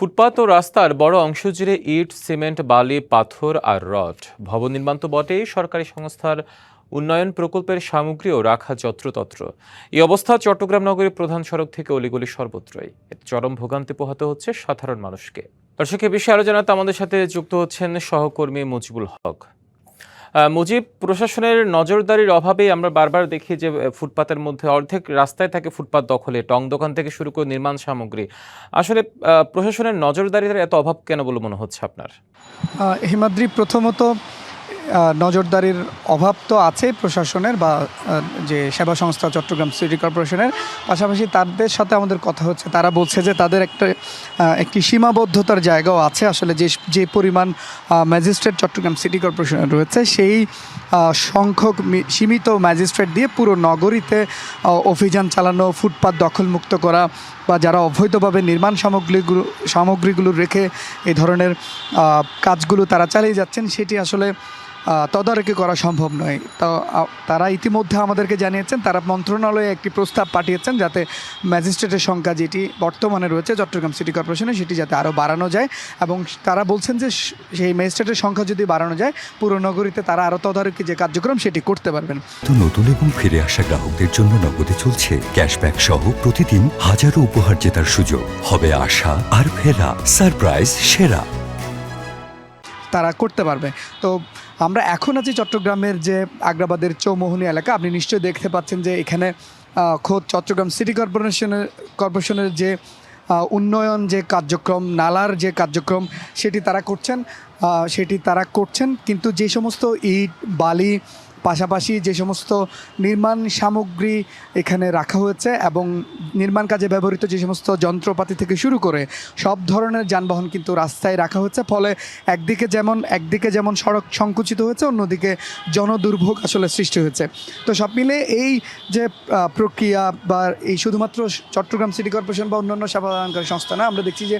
ফুটপাত ও রাস্তার বড় অংশ জুড়ে ইট, সিমেন্ট, বালি, পাথর আর রড। ভবন নির্মাণ তো বটেই, সরকারি সংস্থার উন্নয়ন প্রকল্পের সামগ্রীও রাখা যত্রতত্র। এই অবস্থা চট্টগ্রাম নগরীর প্রধান সড়ক থেকে অলিগলি সর্বত্রই। চরম ভোগান্তি পোহাতে হচ্ছে সাধারণ মানুষকে। দর্শক, এ বিষয়ে আলোচনাতে আমাদের সাথে যুক্ত হচ্ছেন সহকর্মী মুজিবুল হক। মুজিব, প্রশাসনের নজরদারির অভাবে আমরা বারবার দেখি যে ফুটপাতের মধ্যে অর্ধেক রাস্তায় থাকে ফুটপাত দখলে, টং দোকান থেকে শুরু করে নির্মাণ সামগ্রী। আসলে প্রশাসনের নজরদারির এত অভাব কেন বলে মনে হচ্ছে আপনার? হিমাদ্রি, প্রথমত নজরদারির অভাব তো আছেই প্রশাসনের বা যে সেবা সংস্থা চট্টগ্রাম সিটি কর্পোরেশনের। পাশাপাশি তাদের সাথে আমাদের কথা হচ্ছে, তারা বলছে যে তাদের একটা একটি সীমাবদ্ধতার জায়গাও আছে। আসলে যে যে পরিমাণ ম্যাজিস্ট্রেট চট্টগ্রাম সিটি কর্পোরেশনের রয়েছে, সেই সংখ্যক সীমিত ম্যাজিস্ট্রেট দিয়ে পুরো নগরীতে অভিযান চালানো, ফুটপাত দখলমুক্ত করা বা যারা অবৈধভাবে নির্মাণ সামগ্রীগুলো সামগ্রীগুলো রেখে এই ধরনের কাজগুলো তারা চালিয়ে যাচ্ছেন, সেটি আসলে তদারকি করা সম্ভব নয়। তো তারা ইতিমধ্যে আমাদেরকে জানিয়েছেন, তারা মন্ত্রণালয়ে একটি প্রস্তাব পাঠিয়েছেন যাতে ম্যাজিস্ট্রেটের সংখ্যা যেটি বর্তমানে রয়েছে চট্টগ্রাম সিটি কর্পোরেশনে, সেটি যাতে আরও বাড়ানো যায় এবং তারা বলছেন যে সেই ম্যাজিস্ট্রেটের সংখ্যা যদি বাড়ানো যায়, পুরো নগরীতে তারা আরও তদারকি যে কার্যক্রম, সেটি করতে পারবেন। তো নতুন এবং ফিরে আসা গ্রাহকদের জন্য নগদে চলছে ক্যাশব্যাক সহ প্রতিদিন হাজারো উপহার জেতার সুযোগ হবে আশা আর ফেরা, সারপ্রাইজ, সেরা। তারা করতে পারবে। তো আমরা এখন আছি চট্টগ্রামের যে আগ্রাবাদের চৌমোহনী এলাকা। আপনি নিশ্চয়ই দেখতে পাচ্ছেন যে এখানে খোদ চট্টগ্রাম সিটি কর্পোরেশনের কর্পোরেশনের যে উন্নয়ন যে কার্যক্রম, নালার যে কার্যক্রম, সেটি তারা করছেন। সেটি তারা করছেন। কিন্তু যে সমস্ত ইট, বালি পাশাপাশি যে সমস্ত নির্মাণ সামগ্রী এখানে রাখা হয়েছে এবং নির্মাণ কাজে ব্যবহৃত যে সমস্ত যন্ত্রপাতি থেকে শুরু করে সব ধরনের যানবাহন কিন্তু রাস্তায় রাখা হচ্ছে ফলে একদিকে যেমন একদিকে যেমন সড়ক সংকুচিত হয়েছে, অন্যদিকে জনদুর্ভোগ আসলে সৃষ্টি হয়েছে। তো সব মিলে এই যে প্রক্রিয়া বা এই শুধুমাত্র চট্টগ্রাম সিটি কর্পোরেশন বা অন্যান্য সেবা প্রদানকারী সংস্থা না, আমরা দেখছি যে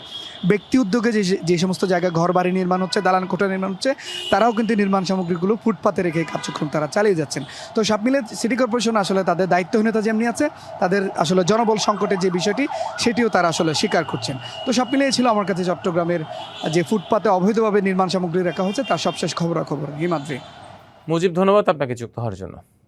ব্যক্তি উদ্যোগে যে যে সমস্ত জায়গায় ঘর বাড়ি নির্মাণ হচ্ছে দালান কোঠা নির্মাণ হচ্ছে, তারাও কিন্তু নির্মাণ সামগ্রীগুলো ফুটপাতে রেখে কার্যক্রম তারা চালিয়ে যাচ্ছেন। তো সব মিলে সিটি কর্পোরেশন আসলে তাদের দায়িত্বহীনতা যেমনি আছে, তাদের আসলে জনবল সংকটের যে বিষয়টি, সেটিও তারা আসলে স্বীকার করছেন। তো সব মিলিয়ে ছিল আমার কাছে চট্টগ্রামের যে ফুটপাতে অবৈধভাবে নির্মাণ সামগ্রী রাখা হচ্ছে তার সবশেষ খবরাখবর। হিমাদ্রি। মুজিব, ধন্যবাদ আপনাকে যুক্ত হওয়ার জন্য।